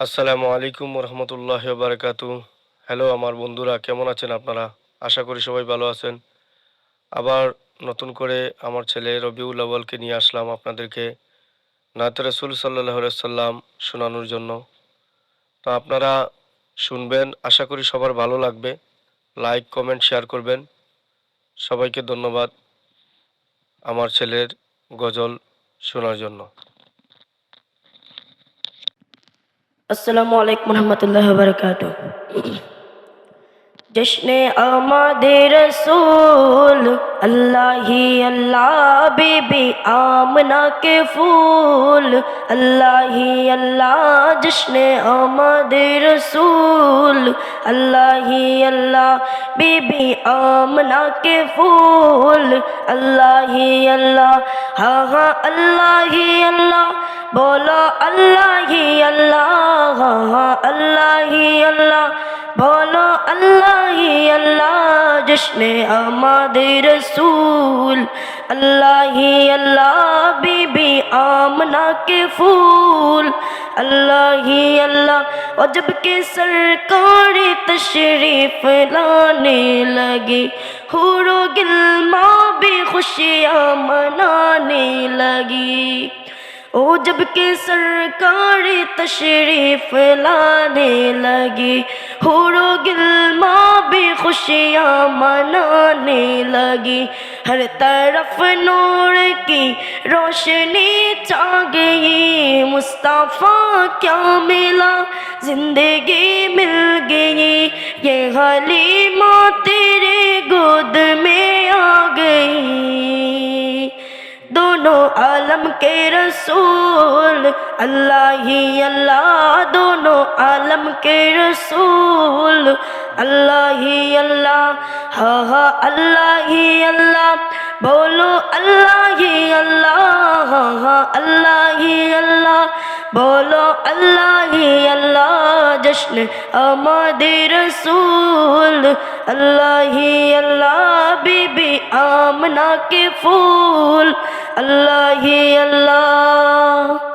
আসসালামু আলাইকুম রহমতুল্লাহ বারকাতু। হ্যালো আমার বন্ধুরা, কেমন আছেন আপনারা? আশা করি সবাই ভালো আছেন। আবার নতুন করে আমার ছেলে রবিউল আউ্বালকে নিয়ে আসলাম আপনাদেরকে নাত রসুল সাল্লাহ সাল্লাম শোনানোর জন্য। তো আপনারা শুনবেন, আশা করি সবার ভালো লাগবে। লাইক, কমেন্ট, শেয়ার করবেন। সবাইকে ধন্যবাদ আমার ছেলের গজল শোনার জন্য। আসসালামু আলাইকুম রহমতুল্লাহ বরকাত জশ্নে আমাদের রসুল, আল্লাহি আল্লাহ বেবি আমনা কে ফুল। আল্লাহি আল্লাহ জশ্নে আমাদের রসুল, আল্লাহি আল্লাহ বেবি আমনা কে ফুল। আল্লাহি আল্লাহ, হা হা, আল্লাহি আল্লাহ বলো আল্লাহি আল্লাহ হা হা আল্লাহি আল্লাহ বলো আল্লাহি আল্লাহ জশ্নে আমাদের রসুল আল্লাহি আল্লাহ বিবি আমনা के फूल अल्लाही अल्लाह और जब के सरकार तशरीफ लाने लगे हुरो गिलमा भी खुशियाँ मनाने लगी او جبکہ سرکار تشریف لانے لگی، ہورو گلما بھی خوشیاں منانے لگی۔ ہر طرف نور کی روشنی چاہ گئی۔ مصطفیٰ کیا ملا؟ زندگی مل گئی۔ یہ حلیمات आलम के रसूल अल्लाह ही अल्लाह दोनों आलम के रसूल अल्लाह ही अल्लाह हा हा अल्लाह ही अल्लाह बोलो अल्लाह ही अल्लाह हा हा अल्लाह ही अल्लाह बोलो अल्लाह ही अल्लाह जश्न आमादे रसूल अल्लाह ही अल्लाह बीबी आमना के फूल আল্লাহ আল্লাহ।